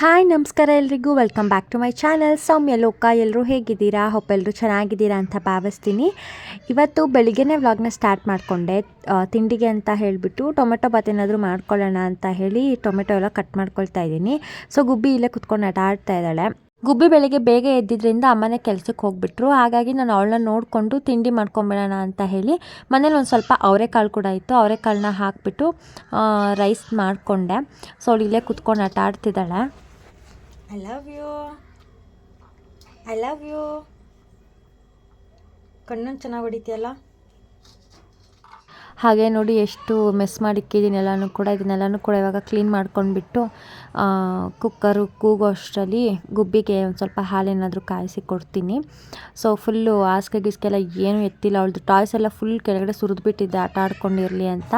Hi, ನಮಸ್ಕಾರ ಎಲ್ರಿಗೂ. Welcome back to my channel Soumya Loka ಎಲ್ಲರೂ ಹೇಗಿದ್ದೀರಾ? ಹೊಪ್ಪೆಲ್ಲರೂ ಚೆನ್ನಾಗಿದ್ದೀರಾ ಅಂತ ಭಾವಿಸ್ತೀನಿ. ಇವತ್ತು ಬೆಳಿಗ್ಗೆನೇ ವ್ಲಾಗ್ನ ಸ್ಟಾರ್ಟ್ ಮಾಡಿಕೊಂಡೆ. ತಿಂಡಿಗೆ ಅಂತ ಹೇಳಿಬಿಟ್ಟು ಟೊಮೆಟೊ ಬಾತ್ ಏನಾದರೂ ಮಾಡ್ಕೊಳ್ಳೋಣ ಅಂತ ಹೇಳಿ ಟೊಮೆಟೊ ಎಲ್ಲ ಕಟ್ ಮಾಡ್ಕೊಳ್ತಾ ಇದ್ದೀನಿ. ಸೊ ಗುಬ್ಬಿ ಇಲ್ಲೇ ಕುತ್ಕೊಂಡು ಆಟ ಆಡ್ತಾ ಇದ್ದಾಳೆ. ಗುಬ್ಬಿ ಬೆಳಿಗ್ಗೆ ಬೇಗ ಎದ್ದಿದ್ದರಿಂದ ಅಮ್ಮನೇ ಕೆಲಸಕ್ಕೆ ಹೋಗ್ಬಿಟ್ರು. ಹಾಗಾಗಿ ನಾನು ಅವಳನ್ನ ನೋಡಿಕೊಂಡು ತಿಂಡಿ ಮಾಡ್ಕೊಂಬಿಡೋಣ ಅಂತ ಹೇಳಿ ಮನೇಲಿ ಒಂದು ಸ್ವಲ್ಪ ಅವರೆಕಾಳು ಕೂಡ ಇತ್ತು. ಅವರೆಕಾಳನ್ನ ಹಾಕಿಬಿಟ್ಟು ರೈಸ್ ಮಾಡಿಕೊಂಡೆ. ಸೊ ಅವಳು ಇಲ್ಲೇ ಕುತ್ಕೊಂಡು ಆಟ ಆಡ್ತಿದ್ದಾಳೆ. I love you I love you ಕಣ್ಣನ್ನು ಚೆನ್ನಾಗಿ ಹೊಡಿತೀಯಲ್ಲ? ಹಾಗೆ ನೋಡಿ ಎಷ್ಟು ಮೆಸ್ ಮಾಡಿಕ್ಕಿದ್ದೀನಿ ಎಲ್ಲನೂ ಕೂಡ, ಇದನ್ನೆಲ್ಲನೂ ಕೂಡ ಇವಾಗ ಕ್ಲೀನ್ ಮಾಡ್ಕೊಂಡ್ಬಿಟ್ಟು ಕುಕ್ಕರು ಕೂಗೋ ಅಷ್ಟರಲ್ಲಿ ಗುಬ್ಬಿಗೆ ಒಂದು ಸ್ವಲ್ಪ ಹಾಲೇನಾದರೂ ಕಾಯಿಸಿ ಕೊಡ್ತೀನಿ. ಸೊ ಫುಲ್ಲು ಹಾಸಿಗೆ ಗೀಸ್ಗೆಲ್ಲ ಏನೂ ಎತ್ತಿಲ್ಲ, ಅವಳದು ಟಾಯ್ಸ್ ಎಲ್ಲ ಫುಲ್ ಕೆಳಗಡೆ ಸುರಿದ್ಬಿಟ್ಟಿದ್ದೆ ಆಟ ಆಡ್ಕೊಂಡಿರಲಿ ಅಂತ.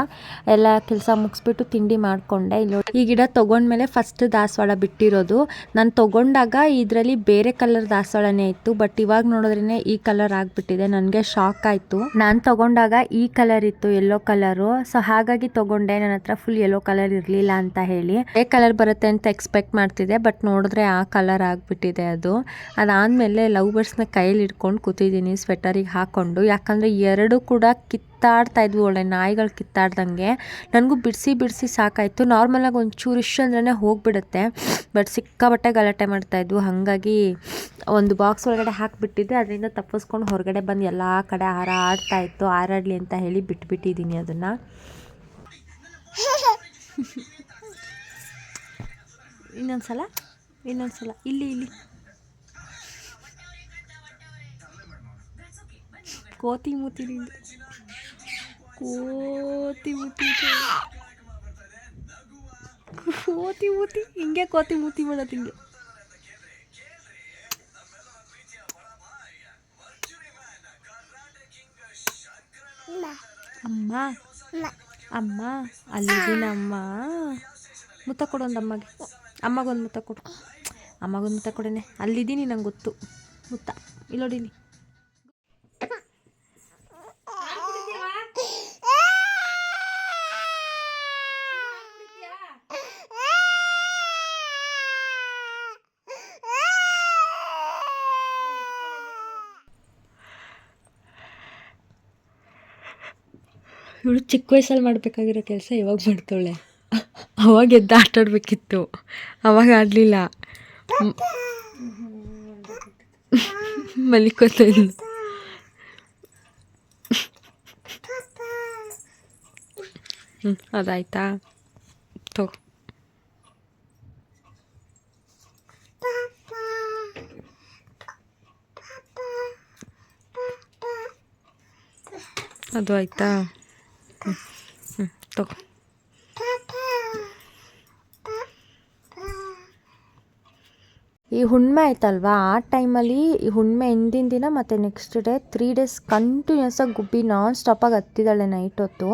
ಎಲ್ಲ ಕೆಲಸ ಮುಗಿಸ್ಬಿಟ್ಟು ತಿಂಡಿ ಮಾಡಿಕೊಂಡೆ. ಇಲ್ಲಿ ಈ ಗಿಡ ತೊಗೊಂಡ್ಮೇಲೆ ಫಸ್ಟ್ ದಾಸವಾಳ ಬಿಟ್ಟಿರೋದು. ನಾನು ತೊಗೊಂಡಾಗ ಇದರಲ್ಲಿ ಬೇರೆ ಕಲರ್ ದಾಸವಾಳನೇ ಇತ್ತು ಬಟ್ ಇವಾಗ ನೋಡಿದ್ರೇ ಈ ಕಲರ್ ಆಗಿಬಿಟ್ಟಿದೆ. ನನಗೆ ಶಾಕ್ ಆಯಿತು. ನಾನು ತೊಗೊಂಡಾಗ ಈ ಕಲರ್ ಇತ್ತು, ಎಲ್ಲೋ ಕಲರು ಸೊ ಹಾಗಾಗಿ ತಗೊಂಡೆ. ನನ್ನ ಹತ್ರ ಫುಲ್ ಯೆಲ್ಲೋ ಕಲರ್ ಇರಲಿಲ್ಲ ಅಂತ ಹೇಳಿ. ಏ ಕಲರ್ ಬರುತ್ತೆ ಅಂತ ಎಕ್ಸ್ಪೆಕ್ಟ್ ಮಾಡ್ತಿದ್ದೆ ಬಟ್ ನೋಡಿದ್ರೆ ಆ ಕಲರ್ ಆಗಿಬಿಟ್ಟಿದೆ ಅದು. ಅದಾದಮೇಲೆ ಲವ್ ಬರ್ಡ್ಸ್ನ ಕೈಯಲ್ಲಿ ಇಟ್ಕೊಂಡು ಕೂತಿದ್ದೀನಿ ಸ್ವೆಟರಿಗೆ ಹಾಕ್ಕೊಂಡು ಯಾಕಂದರೆ ಎರಡು ಕೂಡ ಕಿತ್ತಾಡ್ತಾ ಇದ್ವು, ಒಳ್ಳೆ ನಾಯಿಗಳು ಕಿತ್ತಾಡ್ದಂಗೆ. ನನಗೂ ಬಿಡಿಸಿ ಬಿಡಿಸಿ ಸಾಕಾಯಿತು. ನಾರ್ಮಲಾಗಿ ಒಂಚೂರು ಇಶ್ ಅಂದ್ರೆ ಹೋಗಿಬಿಡುತ್ತೆ. ಬಟ್ ಸಿಕ್ಕಾಬಟ್ಟೆ ಗಲಾಟೆ ಮಾಡ್ತಾಯಿದ್ವು ಹಾಗಾಗಿ ಒಂದು ಬಾಕ್ಸ್ ಒಳಗಡೆ ಹಾಕಿಬಿಟ್ಟಿದ್ದೆ. ಅದರಿಂದ ತಪ್ಪಿಸ್ಕೊಂಡು ಹೊರಗಡೆ ಬಂದು ಎಲ್ಲ ಕಡೆ ಹಾರಾಡ್ತಾ ಇತ್ತು. ಹಾರಾಡಲಿ ಅಂತ ಹೇಳಿ ಬಿಟ್ಬಿಟ್ಟಿದ್ದೀನಿ ಅದನ್ನು. ಇನ್ನೊಂದು ಸಲ ಇನ್ನೊಂದು ಸಲ ಇಲ್ಲಿ ಇಲ್ಲಿ. ಕೋತಿ ಮೂತಿ ಕೋತಿ ಮೂತಿ ಕೋತಿ ಮೂತಿ, ಹಿಂಗೆ ಕೋತಿ ಮೂತಿ ಮಾಡೋದು ಹಿಂಗೆ. ಅಮ್ಮ ಅಮ್ಮ ಅಲ್ಲಿದ್ದೀನಮ್ಮ ಮುತ್ತ ಕೊಡು ಒಂದು ಅಮ್ಮಗೆ. ಅಮ್ಮಗೊಂದು ಮುತ್ತ ಕೊಡು. ಅಮ್ಮಗೊಂದು ಮುತ್ತ ಕೊಡೇನೆ. ಅಲ್ಲಿದ್ದೀನಿ ನಂಗೆ ಗೊತ್ತು. ಮುತ್ತ ಇಲ್ಲೋಡಿಲಿ ಇವಳು ಚಿಕ್ಕ ವಯಸ್ಸಲ್ಲಿ ಮಾಡಬೇಕಾಗಿರೋ ಕೆಲಸ ಇವಾಗ ಮಾಡ್ತಾಳೆ. ಅವಾಗ ಎದ್ದು ಆಟ ಆಡಬೇಕಿತ್ತು. ಅವಾಗ ಆಡಲಿಲ್ಲ. ಮಲಿಕೋತ ಹ್ಞೂ ಅದಾಯ್ತಾ? ತಗೋ ಅದು ಆಯ್ತಾ? ಹ್ಞೂ ಹ್ಞೂ ತಗೋ ಈ ಹುಣ್ಣಿಮೆ ಆಯ್ತಲ್ವಾ? ಆ ಟೈಮಲ್ಲಿ ಈ ಹುಣ್ಣಿಮೆ ಹಿಂದಿನ ದಿನ ಮತ್ತು next day three days continues ಆಗಿ ಗುಬ್ಬಿ ನಾನ್ ಸ್ಟಾಪಾಗಿ ಹತ್ತಿದ್ದಾಳೆ ನೈಟ್ ಹೊತ್ತು.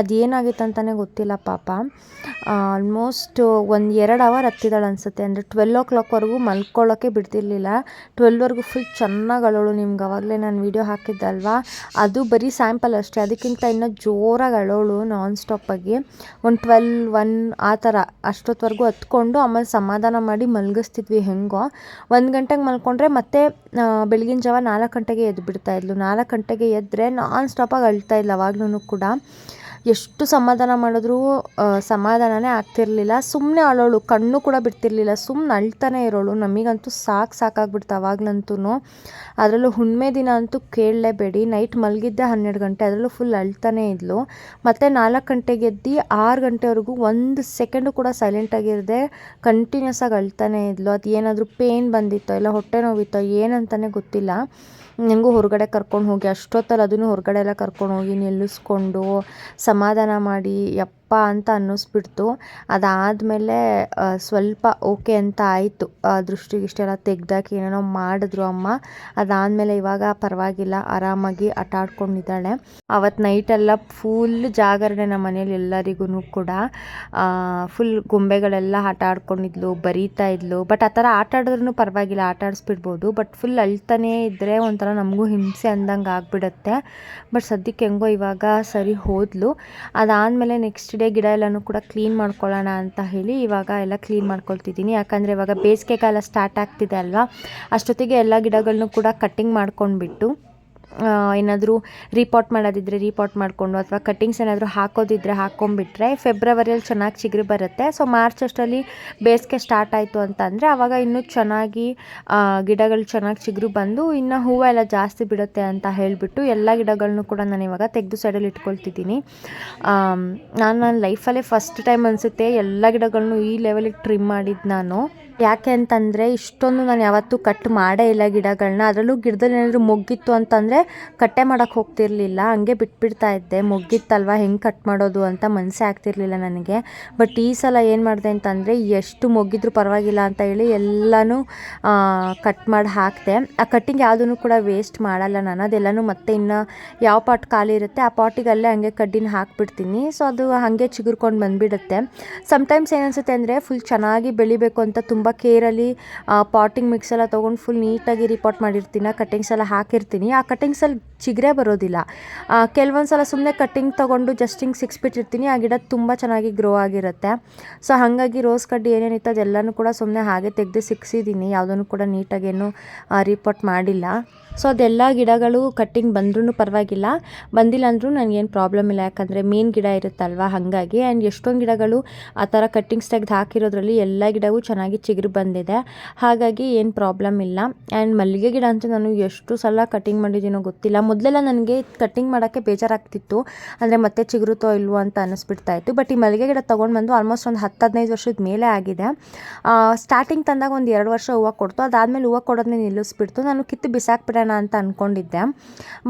ಅದೇನಾಗಿತ್ತು ಅಂತಲೇ ಗೊತ್ತಿಲ್ಲ ಪಾಪ. ಆಲ್ಮೋಸ್ಟ್ ಒಂದು ಎರಡು ಅವರ್ ಹತ್ತಿದ್ದಾಳೆ ಅನಿಸುತ್ತೆ. ಅಂದರೆ ಟ್ವೆಲ್ ಓ ಕ್ಲಾಕ್ವರೆಗೂ ಮಲ್ಕೊಳ್ಳೋಕ್ಕೆ ಬಿಡ್ತಿರ್ಲಿಲ್ಲ. ಟ್ವೆಲ್ವರೆಗೂ ಫುಲ್ ಚೆನ್ನಾಗಿ ಅಳೋಳು ನಿಮ್ಗೆ. ಅವಾಗಲೇ ನಾನು ವೀಡಿಯೋ ಹಾಕಿದ್ದಲ್ವಾ? ಅದು ಬರೀ ಸ್ಯಾಂಪಲ್ ಅಷ್ಟೇ. ಅದಕ್ಕಿಂತ ಇನ್ನೂ ಜೋರಾಗಿ ಅಳೋಳು ನಾನ್ ಸ್ಟಾಪಾಗಿ ಒಂದು ಟ್ವೆಲ್ ಒನ್ ಆ ಥರ ಅಷ್ಟೊತ್ತವರೆಗೂ ಹತ್ಕೊಂಡು ಆಮೇಲೆ ಸಮಾಧಾನ ಮಾಡಿ ಮಲಗಿಸ್ತಿದ್ವಿ ಹೆಂಗೋ. ಒಂದು ಗಂಟೆಗೆ ಮಲ್ಕೊಂಡ್ರೆ ಮತ್ತೆ ಬೆಳಗಿನ ಜಾವ ನಾಲ್ಕು ಗಂಟೆಗೆ ಎದ್ದು ಬಿಡ್ತಾ ಇದ್ಲು. ನಾಲ್ಕು ಗಂಟೆಗೆ ಎದ್ದರೆ ನಾನ್ ಸ್ಟಾಪಾಗಿ ಅಳ್ತಾ ಇದ್ಲು ಅವಾಗ್ಲೂ ಕೂಡ. ಎಷ್ಟು ಸಮಾಧಾನ ಮಾಡಿದ್ರೂ ಸಮಾಧಾನನೇ ಆಗ್ತಿರಲಿಲ್ಲ. ಸುಮ್ಮನೆ ಅಳೋಳು, ಕಣ್ಣು ಕೂಡ ಬಿಡ್ತಿರ್ಲಿಲ್ಲ. ಸುಮ್ಮನೆ ಅಳ್ತಾನೆ ಇರೋಳು. ನಮಗಂತೂ ಸಾಕು ಸಾಕಾಗ್ಬಿಡ್ತು ಅವಾಗ್ಲಂತೂ ಅದರಲ್ಲೂ ಹುಣ್ಮೆ ದಿನ ಅಂತೂ ಕೇಳಲೇಬೇಡಿ. ನೈಟ್ ಮಲಗಿದ್ದೆ ಹನ್ನೆರಡು ಗಂಟೆ, ಅದರಲ್ಲೂ ಫುಲ್ ಅಳ್ತಾನೆ ಇದ್ಲು. ಮತ್ತು ನಾಲ್ಕು ಗಂಟೆಗೆ ಎದ್ದು ಆರು ಗಂಟೆವರೆಗೂ ಒಂದು ಸೆಕೆಂಡು ಕೂಡ ಸೈಲೆಂಟಾಗಿರದೆ ಕಂಟಿನ್ಯೂಸ್ ಆಗಿ ಅಳ್ತಾನೆ ಇದ್ಲು. ಅದು ಏನಾದರೂ ಪೇಯ್ನ್ ಬಂದಿತ್ತೋ, ಇಲ್ಲ ಹೊಟ್ಟೆ ನೋವಿತ್ತೋ ಏನಂತಲೇ ಗೊತ್ತಿಲ್ಲ. ನನಗೂ ಹೊರಗಡೆ ಕರ್ಕೊಂಡು ಹೋಗಿ ಅಷ್ಟೊತ್ತಲ್ಲಿ ಅದನ್ನು ಹೊರಗಡೆ ಎಲ್ಲ ಕರ್ಕೊಂಡು ಹೋಗಿ ನಿಲ್ಲಿಸ್ಕೊಂಡು ಸಮಾಧಾನ ಮಾಡಿ ಯಪ್ಪ ಅಂತ ಅನ್ನಿಸ್ಬಿಡ್ತು. ಅದಾದಮೇಲೆ ಸ್ವಲ್ಪ ಓಕೆ ಅಂತ ಆಯಿತು. ದೃಷ್ಟಿಗಿಷ್ಟೆಲ್ಲ ತೆಗ್ದಾಕಿ ಏನೇನೋ ಮಾಡಿದ್ರು ಅಮ್ಮ. ಅದಾದಮೇಲೆ ಇವಾಗ ಪರವಾಗಿಲ್ಲ, ಆರಾಮಾಗಿ ಆಟ ಆಡ್ಕೊಂಡಿದ್ದಾಳೆ ಅವತ್ತು ನೈಟೆಲ್ಲ ಫುಲ್ ಜಾಗರಣೆ ನಮ್ಮ ಮನೇಲಿ ಎಲ್ಲರಿಗೂ ಕೂಡ. ಫುಲ್ ಗೊಂಬೆಗಳೆಲ್ಲ ಆಟ ಆಡ್ಕೊಂಡಿದ್ಲು ಬರೀತಾ ಇದ್ಲು. ಬಟ್ ಆ ಥರ ಆಟ ಆಡಿದ್ರೂ ಪರವಾಗಿಲ್ಲ ಆಟ ಆಡಿಸ್ಬಿಡ್ಬೋದು ಬಟ್ ಫುಲ್ ಅಳ್ತಾನೇ ಇದ್ದರೆ ಒಂಥರ ನಮಗೂ ಹಿಂಸೆ ಅಂದಂಗೆ ಆಗಿಬಿಡುತ್ತೆ ಬಟ್ ಸದ್ಯಕ್ಕೆ ಹೆಂಗೋ ಇವಾಗ ಸರಿ ಹೋದ್ಲು. ಅದಾದಮೇಲೆ ನೆಕ್ಸ್ಟ್ ಡೇ ಇವೆ ಗಿಡ ಎಲ್ಲನೂ ಕೂಡ ಕ್ಲೀನ್ ಮಾಡ್ಕೊಳ್ಳೋಣ ಅಂತ ಹೇಳಿ ಇವಾಗ ಎಲ್ಲ ಕ್ಲೀನ್ ಮಾಡ್ಕೊಳ್ತಿದ್ದೀನಿ. ಯಾಕಂದರೆ ಇವಾಗ ಬೇಸಿಗೆ ಕಾಲ ಸ್ಟಾರ್ಟ್ ಆಗ್ತಿದೆ ಅಲ್ವಾ? ಅಷ್ಟೊತ್ತಿಗೆ ಎಲ್ಲ ಗಿಡಗಳನ್ನೂ ಕೂಡ ಕಟ್ಟಿಂಗ್ ಮಾಡ್ಕೊಂಡ್ಬಿಟ್ಟು ಏನಾದರೂ ರೀಪಾಟ್ ಮಾಡೋದಿದ್ರೆ ರೀಪಾಟ್ ಮಾಡಿಕೊಂಡು ಅಥವಾ ಕಟ್ಟಿಂಗ್ಸ್ ಏನಾದರೂ ಹಾಕೋದಿದ್ರೆ ಹಾಕ್ಕೊಂಬಿಟ್ರೆ ಫೆಬ್ರವರಿಯಲ್ಲಿ ಚೆನ್ನಾಗಿ ಚಿಗುರು ಬರುತ್ತೆ. ಸೊ ಮಾರ್ಚ್ ಅಷ್ಟರಲ್ಲಿ ಬೇಸಿಗೆ ಸ್ಟಾರ್ಟ್ ಆಯಿತು ಅಂತಂದರೆ ಆವಾಗ ಇನ್ನೂ ಚೆನ್ನಾಗಿ ಗಿಡಗಳು ಚೆನ್ನಾಗಿ ಚಿಗುರು ಬಂದು ಇನ್ನು ಹೂವು ಎಲ್ಲ ಜಾಸ್ತಿ ಬಿಡುತ್ತೆ ಅಂತ ಹೇಳಿಬಿಟ್ಟು ಎಲ್ಲ ಗಿಡಗಳನ್ನೂ ಕೂಡ ನಾನು ಇವಾಗ ತೆಗೆದು ಸೈಡಲ್ಲಿ ಇಟ್ಕೊಳ್ತಿದ್ದೀನಿ. ನಾನು ನನ್ನ ಲೈಫಲ್ಲೇ ಫಸ್ಟ್ ಟೈಮ್ ಅನಿಸುತ್ತೆ ಎಲ್ಲ ಗಿಡಗಳನ್ನೂ ಈ ಲೆವೆಲಿಗೆ ಟ್ರಿಮ್ ಮಾಡಿದ್ದು ನಾನು. ಯಾಕೆ ಅಂತಂದರೆ ಇಷ್ಟೊಂದು ನಾನು ಯಾವತ್ತೂ ಕಟ್ ಮಾಡೇ ಇಲ್ಲ ಗಿಡಗಳನ್ನ ಅದರಲ್ಲೂ ಗಿಡದಲ್ಲಿ ಏನಾದರೂ ಮೊಗ್ಗಿತ್ತು ಅಂತಂದರೆ ಕಟ್ಟೆ ಮಾಡೋಕ್ಕೆ ಹೋಗ್ತಿರ್ಲಿಲ್ಲ, ಹಂಗೆ ಬಿಟ್ಬಿಡ್ತಾ ಇದ್ದೆ. ಮುಗ್ಗಿತ್ತಲ್ವ ಹೆಂಗೆ ಕಟ್ ಮಾಡೋದು ಅಂತ ಮನಸ್ಸೇ ಆಗ್ತಿರ್ಲಿಲ್ಲ ನನಗೆ. ಬಟ್ ಈ ಸಲ ಏನು ಮಾಡಿದೆ ಅಂತಂದರೆ, ಎಷ್ಟು ಮೊಗ್ಗಿದ್ರು ಪರವಾಗಿಲ್ಲ ಅಂತ ಹೇಳಿ ಎಲ್ಲನೂ ಕಟ್ ಮಾಡಿ ಹಾಕಿದೆ. ಆ ಕಟ್ಟಿಂಗ್ ಯಾವುದನ್ನು ಕೂಡ ವೇಸ್ಟ್ ಮಾಡಲ್ಲ ನಾನು. ಅದೆಲ್ಲನೂ ಮತ್ತೆ ಇನ್ನು ಯಾವ ಪಾಟ್ ಖಾಲಿ ಇರುತ್ತೆ, ಆ ಪಾಟಿಗೆ ಅಲ್ಲೇ ಹಂಗೆ ಕಡ್ಡಿನ ಹಾಕ್ಬಿಡ್ತೀನಿ. ಸೊ ಅದು ಹಾಗೆ ಚಿಗುರ್ಕೊಂಡು ಬಂದುಬಿಡುತ್ತೆ. ಸಮ್ಟೈಮ್ಸ್ ಏನನ್ಸುತ್ತೆ ಅಂದರೆ ಫುಲ್ ಚೆನ್ನಾಗಿ ಬೆಳಿಬೇಕು ಅಂತ ತುಂಬ ಕೇರಲ್ಲಿ ಪಾಟಿಂಗ್ ಮಿಕ್ಸ್ ಎಲ್ಲ ತೊಗೊಂಡು ಫುಲ್ ನೀಟಾಗಿ ರಿಪೋರ್ಟ್ ಮಾಡಿರ್ತೀನಿ. ಕಟ್ಟಿಂಗ್ಸ್ ಎಲ್ಲ ಹಾಕಿರ್ತೀನಿ. ಆ ಕಟ್ಟಿಂಗ್ಸಲ್ಲಿ ಚಿಗುರೇ ಬರೋದಿಲ್ಲ. ಕೆಲವೊಂದು ಸಲ ಸುಮ್ಮನೆ ಕಟ್ಟಿಂಗ್ ತೊಗೊಂಡು ಜಸ್ಟ್ ಹಿಂಗೆ ಸಿಕ್ಸ್ಬಿಟ್ಟಿರ್ತೀನಿ ಆ ಗಿಡ ತುಂಬ ಚೆನ್ನಾಗಿ ಗ್ರೋ ಆಗಿರುತ್ತೆ. ಸೊ ಹಾಗಾಗಿ ರೋಸ್ ಕಡ್ಡಿ ಏನೇನಿತ್ತು ಅದೆಲ್ಲನೂ ಕೂಡ ಸುಮ್ಮನೆ ಹಾಗೆ ತೆಗೆದು ಸಿಕ್ಸಿದ್ದೀನಿ ಯಾವುದನ್ನು ಕೂಡ ನೀಟಾಗಿ ಏನು ರಿಪೋರ್ಟ್ ಮಾಡಿಲ್ಲ. ಸೊ ಅದೆಲ್ಲ ಗಿಡಗಳು ಕಟ್ಟಿಂಗ್ ಬಂದ್ರೂ ಪರವಾಗಿಲ್ಲ. ಬಂದಿಲ್ಲ ಅಂದರೂ ನನಗೇನು ಪ್ರಾಬ್ಲಮ್ ಇಲ್ಲ. ಯಾಕಂದರೆ ಮೇನ್ ಗಿಡ ಇರುತ್ತಲ್ವ ಹಾಗಾಗಿ. ಆ್ಯಂಡ್ ಎಷ್ಟೊಂದು ಗಿಡಗಳು ಆ ಥರ ಕಟ್ಟಿಂಗ್ಸ್ ತೆಗೆದು ಹಾಕಿರೋದ್ರಲ್ಲಿ ಎಲ್ಲ ಗಿಡವೂ ಚೆನ್ನಾಗಿ ಚಿಗುರು ಬಂದಿದೆ. ಹಾಗಾಗಿ ಏನು ಪ್ರಾಬ್ಲಮ್ ಇಲ್ಲ. ಆ್ಯಂಡ್ ಮಲ್ಲಿಗೆ ಗಿಡ ಅಂತೂ ನಾನು ಎಷ್ಟು ಸಲ ಕಟ್ಟಿಂಗ್ ಮಾಡಿದ್ದೀನೋ ಗೊತ್ತಿಲ್ಲ. ಮೊದಲೆಲ್ಲ ನನಗೆ ಕಟ್ಟಿಂಗ್ ಮಾಡೋಕ್ಕೆ ಬೇಜಾರಾಗ್ತಿತ್ತು. ಅಂದರೆ ಮತ್ತೆ ಚಿಗುರುತ್ತೋ ಇಲ್ವೋ ಅಂತ ಅನ್ನಿಸ್ಬಿಡ್ತಾ ಇತ್ತು. ಬಟ್ ಈ ಮಲ್ಲಿಗೆ ಗಿಡ ತೊಗೊಂಡು ಬಂದು ಆಲ್ಮೋಸ್ಟ್ ಒಂದು ಹತ್ತು ಹದಿನೈದು ವರ್ಷದ ಮೇಲೆ ಆಗಿದೆ. ಸ್ಟಾರ್ಟಿಂಗ್ ತಂದಾಗ ಒಂದು ಎರಡು ವರ್ಷ ಹೂವು ಕೊಡ್ತು. ಅದಾದಮೇಲೆ ಹೂವು ಕೊಡೋದನ್ನ ನಿಲ್ಲಿಸ್ಬಿಡ್ತು. ನಾನು ಕಿತ್ತು ಬಿಸಾಕ್ಬಿಡೋಣ ಅಂತ ಅಂದ್ಕೊಂಡಿದ್ದೆ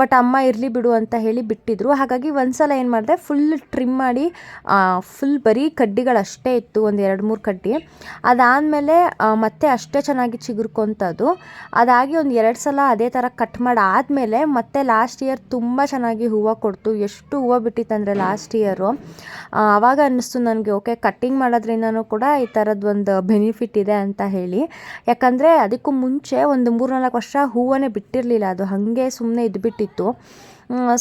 ಬಟ್ ಅಮ್ಮ ಇರಲಿ ಬಿಡು ಅಂತ ಹೇಳಿ ಬಿಟ್ಟಿದ್ರು. ಹಾಗಾಗಿ ಒಂದು ಸಲ ಏನು ಮಾಡಿದೆ ಫುಲ್ ಟ್ರಿಮ್ ಮಾಡಿ ಫುಲ್ ಬರೀ ಕಡ್ಡಿಗಳಷ್ಟೇ ಇತ್ತು. ಒಂದು ಎರಡು ಮೂರು ಕಡ್ಡಿ. ಅದಾದಮೇಲೆ ಮತ್ತೆ ಅಷ್ಟೇ ಚೆನ್ನಾಗಿ ಚಿಗುರ್ಕೊಂತದ್ದು. ಅದಾಗಿ ಒಂದು ಎರಡು ಸಲ ಅದೇ ಥರ ಕಟ್ ಮಾಡಿ ಆದಮೇಲೆ ಮತ್ತೆ ಲಾಸ್ಟ್ ಇಯರ್ ತುಂಬ ಚೆನ್ನಾಗಿ ಹೂವು ಕೊಡ್ತು. ಎಷ್ಟು ಹೂವು ಬಿಟ್ಟಿತ್ತಂದರೆ ಲಾಸ್ಟ್ ಇಯರು ಆವಾಗ ಅನ್ನಿಸ್ತು ನನಗೆ ಓಕೆ ಕಟ್ಟಿಂಗ್ ಮಾಡೋದ್ರಿಂದನೂ ಕೂಡ ಈ ಥರದ್ದೊಂದು ಬೆನಿಫಿಟ್ ಇದೆ ಅಂತ ಹೇಳಿ. ಯಾಕಂದರೆ ಅದಕ್ಕೂ ಮುಂಚೆ ಒಂದು ಮೂರು ನಾಲ್ಕು ವರ್ಷ ಹೂವನ್ನೇ ಬಿಟ್ಟಿರಲಿಲ್ಲ ಅದು, ಹಾಗೆ ಸುಮ್ಮನೆ ಇದ್ಬಿಟ್ಟಿತ್ತು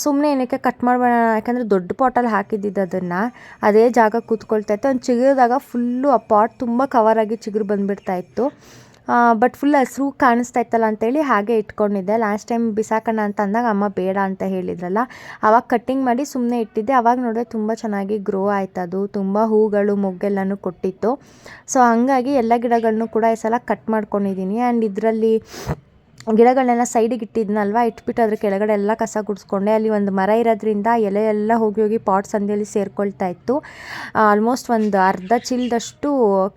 ಸುಮ್ಮನೆ ಏನಕ್ಕೆ ಕಟ್ ಮಾಡಬೇಡ, ಯಾಕಂದರೆ ದೊಡ್ಡ ಪಾಟಲ್ಲಿ ಹಾಕಿದ್ದಿದ್ದು ಅದನ್ನು. ಅದೇ ಜಾಗ ಕೂತ್ಕೊಳ್ತಾ ಇತ್ತು. ಒಂದು ಚಿಗುರಿದಾಗ ಫುಲ್ಲು ಆ ಪಾಟ್ ತುಂಬ ಕವರಾಗಿ ಚಿಗುರು ಬಂದುಬಿಡ್ತಾ ಇತ್ತು. ಬಟ್ ಫುಲ್ ಹಸಿರು ಕಾಣಿಸ್ತಾ ಇತ್ತಲ್ಲ ಅಂತೇಳಿ ಹಾಗೆ ಇಟ್ಕೊಂಡಿದ್ದೆ. ಲಾಸ್ಟ್ ಟೈಮ್ ಬಿಸಾಕೋಣ ಅಂತ ಅಂದಾಗ ಅಮ್ಮ ಬೇಡ ಅಂತ ಹೇಳಿದ್ರಲ್ಲ ಆವಾಗ ಕಟ್ಟಿಂಗ್ ಮಾಡಿ ಸುಮ್ಮನೆ ಇಟ್ಟಿದ್ದೆ. ಅವಾಗ ನೋಡಿದ್ರೆ ತುಂಬ ಚೆನ್ನಾಗಿ ಗ್ರೋ ಆಯ್ತದು ತುಂಬ ಹೂಗಳು, ಮೊಗ್ಗೆಲ್ಲನೂ ಕೊಟ್ಟಿತ್ತು. ಸೊ ಹಂಗಾಗಿ ಎಲ್ಲ ಗಿಡಗಳನ್ನೂ ಕೂಡ ಈ ಸಲ ಕಟ್ ಮಾಡ್ಕೊಂಡಿದ್ದೀನಿ. ಆ್ಯಂಡ್ ಇದರಲ್ಲಿ ಗಿಡಗಳನ್ನೆಲ್ಲ ಸೈಡಿಗೆ ಇಟ್ಟಿದ್ನಲ್ವ, ಇಟ್ಬಿಟ್ಟು ಅದ್ರ ಕೆಳಗಡೆ ಎಲ್ಲ ಕಸ ಗುಡಿಸ್ಕೊಂಡೆ. ಅಲ್ಲಿ ಒಂದು ಮರ ಇರೋದ್ರಿಂದ ಎಲೆ ಎಲ್ಲ ಹೋಗಿ ಹೋಗಿ ಪಾಟ್ ಸಂದಿಯಲ್ಲಿ ಸೇರ್ಕೊಳ್ತಾ ಇತ್ತು. ಆಲ್ಮೋಸ್ಟ್ ಒಂದು ಅರ್ಧ ಚೀಲದಷ್ಟು